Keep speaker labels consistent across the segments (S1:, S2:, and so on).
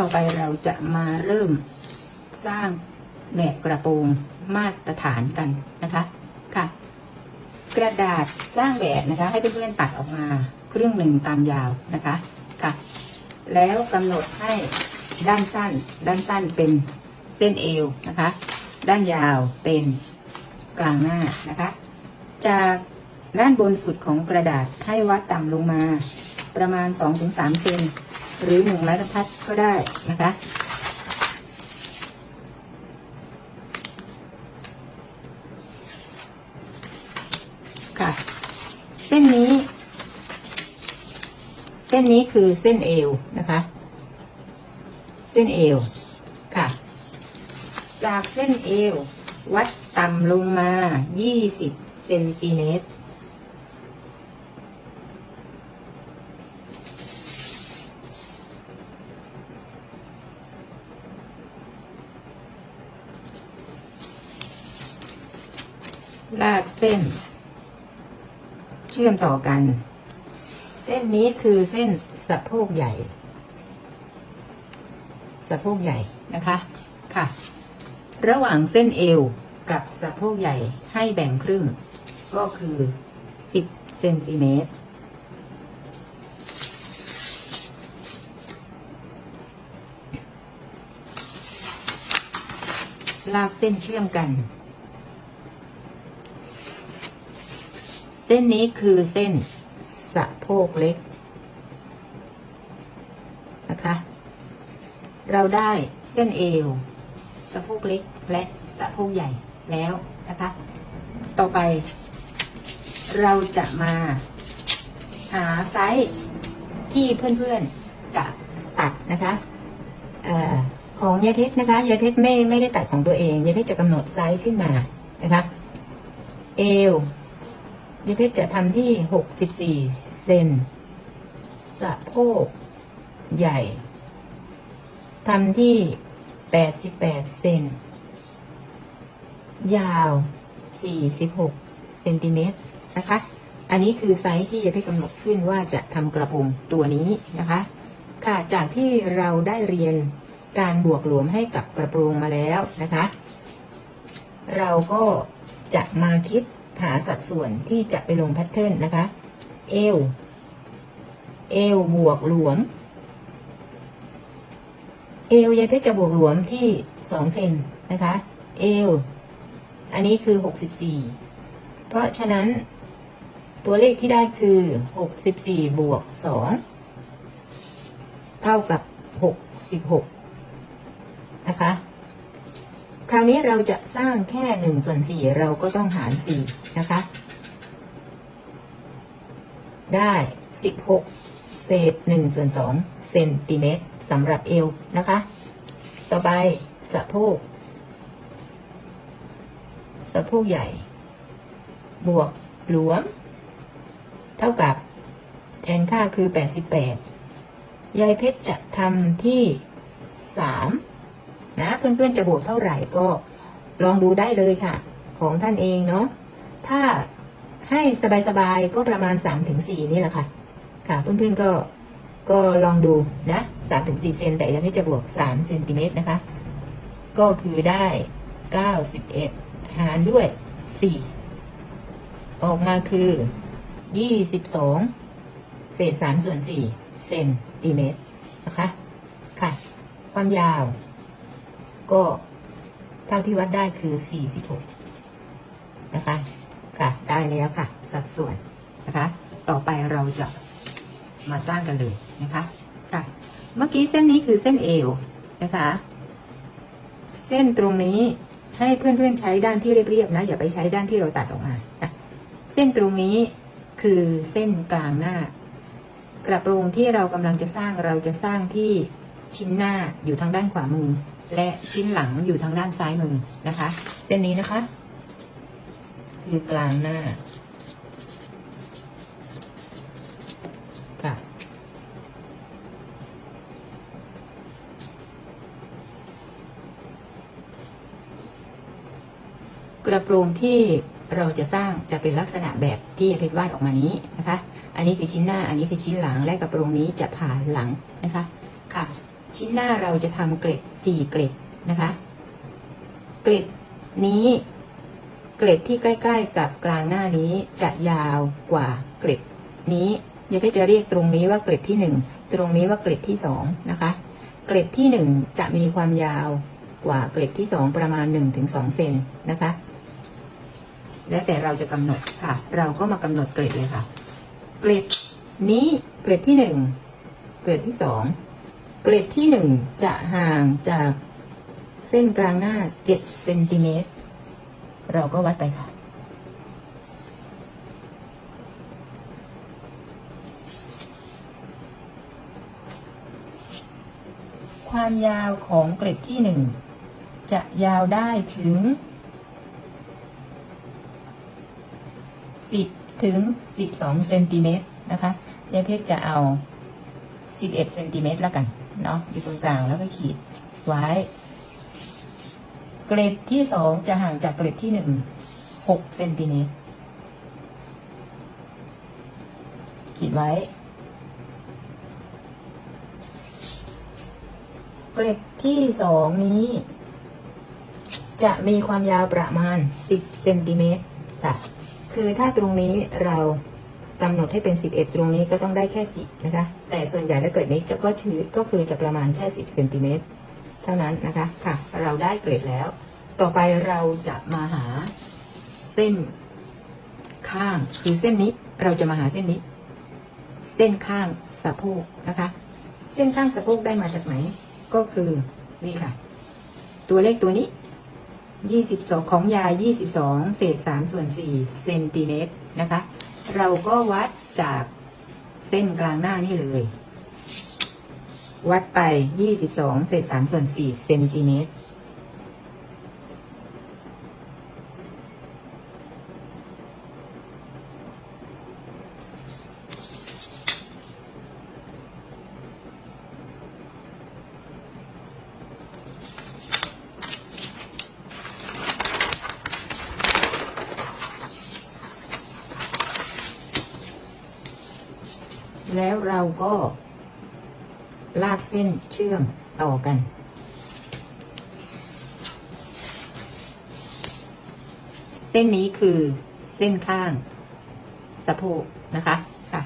S1: ต่อไปเราจะมาเริ่มสร้างแบบกระโปรงมาตรฐานกันนะคะค่ะ กระดาษสร้างแบบนะคะ ให้เพื่อนๆตัดออกมาครึ่งหนึ่งตามยาวนะคะค่ะ แล้วกำหนดให้ด้านสั้น ด้านสั้นเป็นเส้นเอวนะคะ ด้านยาวเป็นกลางหน้านะคะ จากด้านบนสุดของกระดาษให้วัดต่ำลงมาประมาณ 2-3เซน หรือ1ไม้บรรทัดก็ได้นะคะค่ะเส้นนี้ เส้นนี้คือเส้นเอวนะคะ เส้นเอวค่ะ จากเส้นเอว วัดต่ำลงมา 20เซนติเมตร ลากเส้น เชื่อมต่อกัน เส้นนี้คือเส้นสะโพกใหญ่ สะโพกใหญ่นะคะค่ะ ระหว่างเส้นเอวกับสะโพกใหญ่ให้แบ่งครึ่ง ก็คือ 10เซนติเมตรลากเส้นเชื่อมกัน ส้นนี้คือเส้นสะโพกเล็กนะคะ เราได้เส้นเอว สะโพกเล็กและสะโพกใหญ่แล้วนะคะ ต่อไป เราจะมาหาไซส์ที่เพื่อนๆจะตัดนะคะออของยายเพชรนะคะยายเพชรไม่ไม่ได้ตัดของตัวเองยายเพชรจะกำหนดไซส์ขึ้นมานะคะ เอว ยายเพชจะทำที่หกสิบสี่เซนสะโพกใหญ่ทำที่แปดสิบแปดเซนยาวสี่สิบหกเซนติเมตรนะคะ อันนี้คือไซส์ที่ยายเพชรกำหนดขึ้นว่าจะทำกระโปรงตัวนี้นะคะ ค่ะ จากที่เราได้เรียนการบวกหลวมให้กับกระโปรงมาแล้วนะคะ เราก็จะมาคิด หาสัดส่วนที่จะไปลงแพทเทิร์นนะคะ เอว เอวบวกหลวม เอวยายเพชรจะบวกหลวมที่สองเซนนะคะ เอว อันนี้คือหกสิบสี่ เพราะฉะนั้นตัวเลขที่ได้คือหกสิบสี่บวกสองเท่ากับหกสิบหกนะคะ คราวนี้เราจะสร้างแค่หนึ่งส่วนสี่เราก็ต้องหารสี่นะคะ ได้สิบหกเศษหนึ่งส่วนสองเซนติเมตรสำหรับเอวนะคะ ต่อไปสะโพก สะโพกใหญ่ บวกหลวม เท่ากับแทนค่าคือแปดสิบแปดยายเพชรจะทำที่สาม นะ เพื่อนๆจะบวกเท่าไหร่ก็ลองดูได้เลยค่ะ ของท่านเองเนาะถ้าให้สบายๆก็ประมาณ3-4ถึงสี่นี่แหละค่ะ ค่ะ เพื่อนๆก็ก็ลองดูนะ3-4ถึงสี่เซนแต่ยังไม่จะบวก3เซนติเมตรนะคะ ก็คือได้91หารด้วย4ออกมาคือ22เศษ3ส่วน4เซนติเมตรนะคะ ค่ะ ความยาว ก็เท่าที่วัดได้คือ 46 นะคะ ค่ะ ได้แล้วค่ะ สัดส่วนนะคะ ต่อไปเราจะมาสร้างกันเลยนะคะ ค่ะ เมื่อกี้เส้นนี้คือเส้นเอวนะคะ เส้นตรงนี้ให้เพื่อนๆใช้ด้านที่เรียบๆนะ อย่าไปใช้ด้านที่เราตัดออกมาเส้นตรงนี้คือเส้นกลางหน้ากระโปรงที่เรากำลังจะสร้างเราจะสร้างที่ ชิ้นหน้าอยู่ทางด้านขวามือ และชิ้นหลังอยู่ทางด้านซ้ายมือนะคะ เส้นนี้นะคะ คือกลางหน้าค่ะกระโปรงที่เราจะสร้างจะเป็นลักษณะแบบที่เพชรวาดออกมานี้นะคะ อันนี้คือชิ้นหน้า อันนี้คือชิ้นหลัง และกระโปรงนี้จะผ่าหลังนะคะ ค่ะ ชิ้นหน้าเราจะทำเกล็ดสี่เกล็ดนะคะ เกล็ดนี้ เกล็ดที่ใกล้ ๆ กับกลางหน้านี้จะยาวกว่าเกล็ดนี้ยายเพชรจะเรียกตรงนี้ว่าเกล็ดที่หนึ่งตรงนี้ว่าเกล็ดที่สองนะคะ เกล็ดที่หนึ่งจะมีความยาวกว่าเกล็ดที่สองประมาณหนึ่งถึงสองเซนนะคะ แล้วแต่เราจะกำหนดค่ะ เราก็มากำหนดเกล็ดเลยค่ะ เกล็ดนี้เกล็ดที่หนึ่งเกล็ดที่สอง เกล็ดที่หนึ่งจะห่างจากเส้นกลางหน้าเจ็ดเซนติเมตร เราก็วัดไปค่ะ ความยาวของเกล็ดที่หนึ่งจะยาวได้ถึง10ถึง12เซนติเมตรนะคะยายเพชรจะเอา11เซนติเมตรแล้วกัน เนาะอยู่ตรงกลางแล้วก็ขีดไว้ เกล็ดที่สองจะห่างจากเกล็ดที่หนึ่ง6เซนติเมตรขีดไว้ เกล็ดที่สองนี้ จะมีความยาวประมาณ10เซนติเมตรค่ะ คือถ้าตรงนี้เรา กำหนดให้เป็น 11 ตรงนี้ก็ต้องได้แค่ 10 นะคะ แต่ส่วนใหญ่แล้วเกรดนี้จะก็ชื่อก็คือจะประมาณแค่ 10เซนติเมตรเท่านั้นนะคะค่ะ เราได้เกรดแล้ว ต่อไปเราจะมาหาเส้นข้างคือเส้นนี้เราจะมาหาเส้นนี้ เส้นข้างสะโพกนะคะ เส้นข้างสะโพกได้มาจากไหน ก็คือนี่ค่ะ ตัวเลขตัวนี้ยี่สิบสองของยายยี่สิบสองเศษสามส่วนสี่เซนติเมตรนะคะ เราก็วัดจากเส้นกลางหน้านี่เลย วัดไปยี่สิบสองเศษสามส่วนสี่เซนติเมตร แล้วเราก็ลากเส้นเชื่อมต่อกัน เส้นนี้คือเส้นข้างสะโพกนะคะค่ะ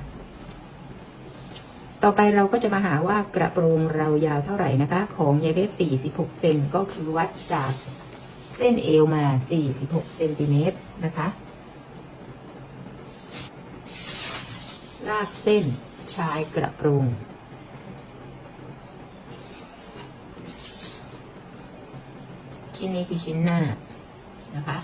S1: ต่อไปเราก็จะมาหาว่ากระโปรงเรายาวเท่าไหร่นะคะ ของยายเบส46 เซนก็คือวัดจากเส้นเอวมา 46 เซนติเมตรนะคะ ลากเส้น ชายกระโปรงชิ้นนี้คือชิ้นหน้านะคะ